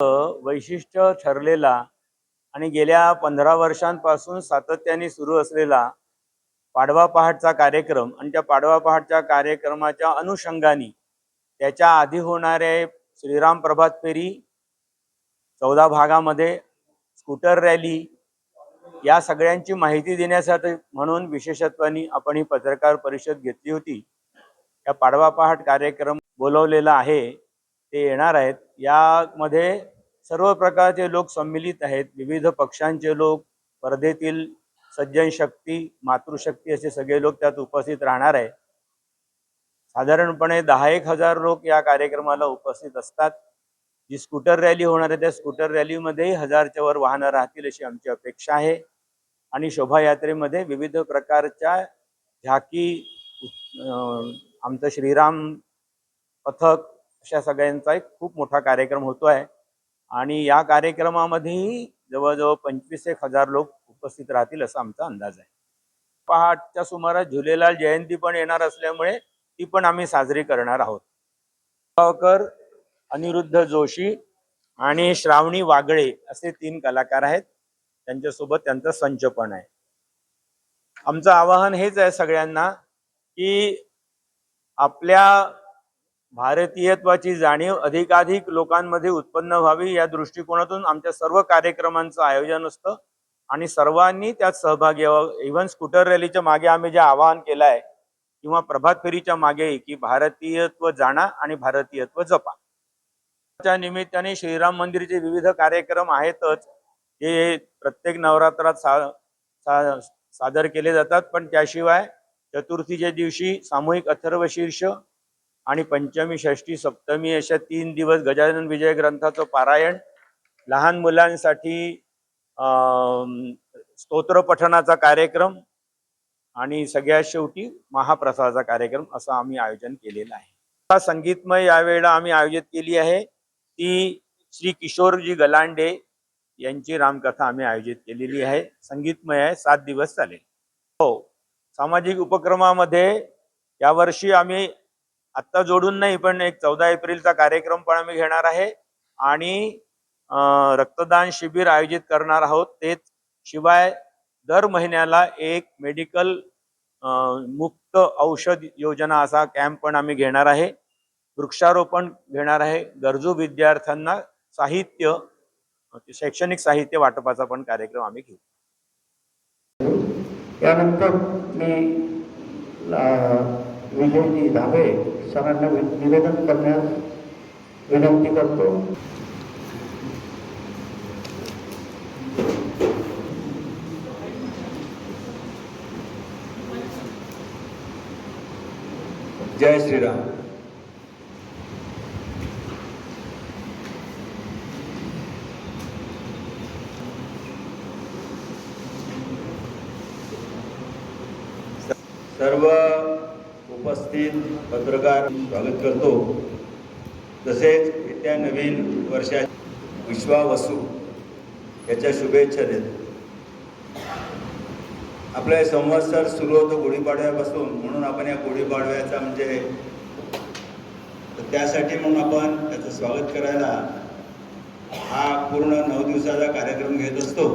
वैशिष्ट्य ठरलेला आणि गेल्या पंधरा वर्षांपासून सातत्याने सुरू असलेला पाडवा पहाटचा कार्यक्रम आणि त्या पाडवा पहाटच्या कार्यक्रमाच्या अनुषंगाने त्याच्या आधी होणारे श्रीराम प्रभात फेरी चौदा भागामध्ये स्कूटर रॅली या सगळ्यांची माहिती देण्यासाठी म्हणून विशेषत्वाने आपण ही पत्रकार परिषद घेतली होती. या पाडवा पहाट कार्यक्रम बोलवलेला आहे. ते येणार आहेत. यामध्ये सर्व प्रकारचे लोक सम्मिलित आहेत. विविध पक्षांचे लोक स्पर्धेतील सज्जन शक्ती मातृशक्ती असे सगळे लोक त्यात उपस्थित राहणार आहे साधारणपणे दहा एक हजार लोक या कार्यक्रमाला उपस्थित असतात. जी स्कूटर रॅली होणार आहे त्या स्कूटर रॅलीमध्येही हजारच्या वर वाहनं राहतील अशी आमची अपेक्षा आहे. आणि शोभायात्रेमध्ये विविध प्रकारच्या झाकी आमचं श्रीराम पथक अशा सगळ्यांचा एक खूप मोठा कार्यक्रम होतो आहे. आणि या कार्यक्रमामध्येही जवळजवळ पंचवीस एक हजार लोक उपस्थित राहतील असा आमचा अंदाज आहे. पहाटच्या सुमारास झुलेलाल जयंती पण येणार असल्यामुळे ती पण आम्ही साजरी करणार आहोत. गावकर अनिरुद्ध जोशी आणि श्रावणी वागळे असे तीन कलाकार आहेत. त्यांच्यासोबत त्यांचा संच पण आहे. आमचं आवाहन हेच आहे सगळ्यांना की आपल्या भारतीयत्वाची जाणीव अधिकाधिक लोकांमध्ये उत्पन्न व्हावी या दृष्टिकोनातून आमच्या सर्व कार्यक्रमांचं आयोजन असतं. आणि सर्वांनी त्यात सहभागी व्हावं. इव्हन स्कूटर रॅलीच्या मागे आम्ही जे आवाहन केलं आहे किंवा प्रभात फेरीच्या मागे की भारतीयत्व जाणा आणि भारतीयत्व जपा. त्या निमित्ताने श्रीराम मंदिरचे विविध कार्यक्रम आहेतच. हे प्रत्येक नवरात्रात सा, सा सादर केले जातात. पण त्याशिवाय चतुर्थीच्या दिवशी सामूहिक अथर्वशीर्ष आणि पंचमी षष्टी सप्तमी अशा तीन दिवस गजानन विजय ग्रंथाचं पारायण. लहान मुलांसाठी स्तोत्रपठनाचा स्तोत्र पठणाचा कार्यक्रम आणि सगळ्यात शेवटी महाप्रसादाचा कार्यक्रम असं आम्ही आयोजन केलेलं आहे. हा संगीतमय यावेळेला आम्ही आयोजित केली आहे. ती श्री किशोरजी गलांडे यांची रामकथा आम्ही आयोजित केलेली आहे. संगीतमय आहे. सात दिवस चालेल. हो सामाजिक उपक्रमामध्ये यावर्षी आम्ही आत्ता जोडून नाही पण एक चौदा एप्रिलचा कार्यक्रम पण आम्ही घेणार आहे. आणि रक्तदान शिबिर आयोजित करणार आहोत. तेच शिवाय दर महिन्याला एक मेडिकल मुक्त औषध योजना असा कॅम्प पण आम्ही घेणार आहे. वृक्षारोपण घेणार आहे. गरजू विद्यार्थ्यांना साहित्य शैक्षणिक साहित्य वाटपाचा पण कार्यक्रम आम्ही घेऊ. त्यानंतर मी विजयजी धाबे सरांना वि- निवेदन करण्यास विनंती करतो जय श्रीराम सर्व उपस्थित पत्रकार स्वागत करतो. तसेच येत्या नवीन वर्षात विश्वावसू याच्या शुभेच्छा देतो. आपला संवत्सर सुरू होतो गुढीपाडव्यापासून म्हणून आपण या गुढीपाडव्याचा म्हणजे त्यासाठी मग आपण त्याचं स्वागत करायला हा पूर्ण नऊ दिवसाचा कार्यक्रम घेत असतो.